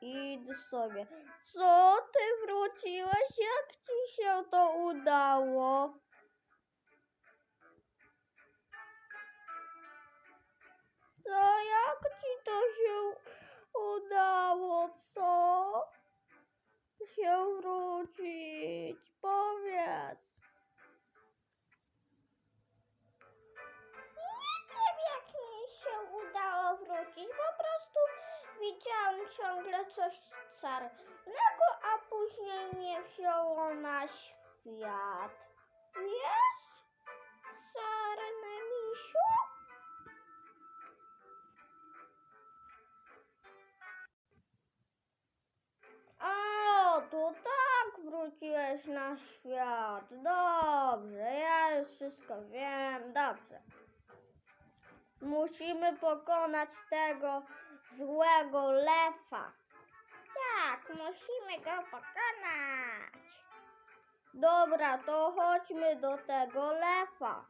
idź sobie. Co ty wróciłeś? Jak ci się to udało? Co, jak ci to się udało, co? Się wrócić, powiedz. Ciągle coś czarnego, a później mnie wzięło na świat. Wiesz? Czarny misiu? O, to tak wróciłeś na świat. Dobrze, ja już wszystko wiem. Dobrze. Musimy pokonać tego złego lewa. Tak, musimy go pokonać. Dobra, to chodźmy do tego lewa.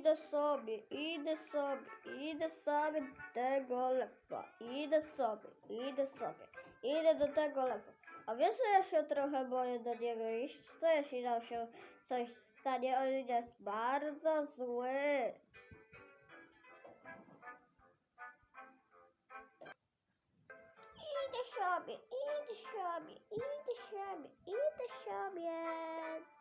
Idę sobie, idę sobie, idę sobie do tego lewa, idę sobie, idę sobie, idę do tego lewa. A wiesz, że ja się trochę boję do niego iść? Co jeśli nam się coś stanie? On jest bardzo zły. Idę sobie, idę sobie, idę sobie, idę sobie.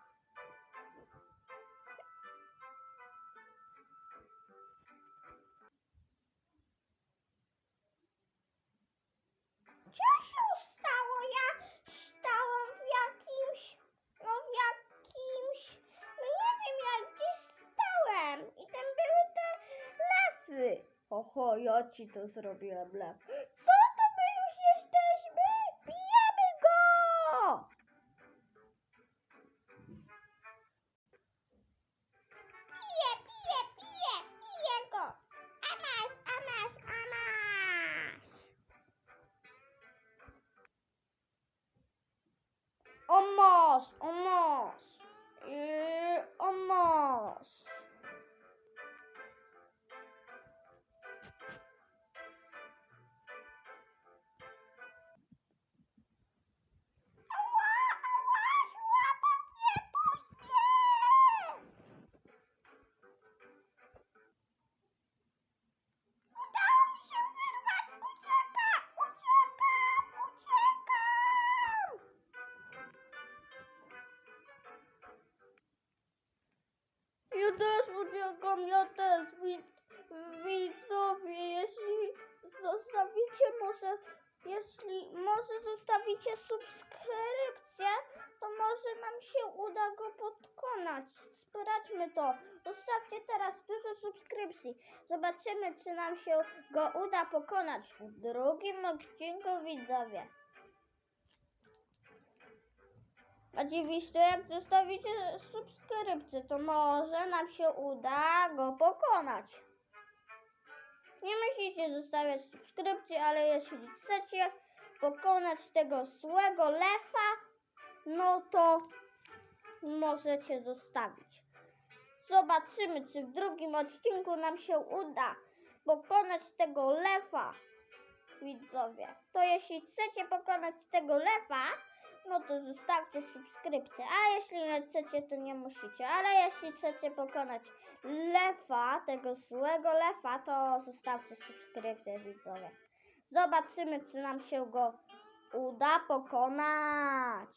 Oho, ja ci to zrobiłem lew. Też uciekam, ja też. Wid- Widzowie, jeśli zostawicie może, jeśli może zostawicie subskrypcję, to może nam się uda go pokonać. Sprawdźmy to. Zostawcie teraz dużo subskrypcji. Zobaczymy, czy nam się go uda pokonać w drugim odcinku, widzowie. Oczywiście, jak zostawicie subskrypcję, to może nam się uda go pokonać. Nie musicie zostawiać subskrypcji, ale jeśli chcecie pokonać tego złego lewa, no to możecie zostawić. Zobaczymy, czy w drugim odcinku nam się uda pokonać tego lewa, widzowie. To jeśli chcecie pokonać tego lewa, no to zostawcie subskrypcję. A jeśli nie chcecie, to nie musicie. Ale jeśli chcecie pokonać lewa, tego złego lewa, to zostawcie subskrypcję, widzowie. Zobaczymy, czy nam się go uda pokonać.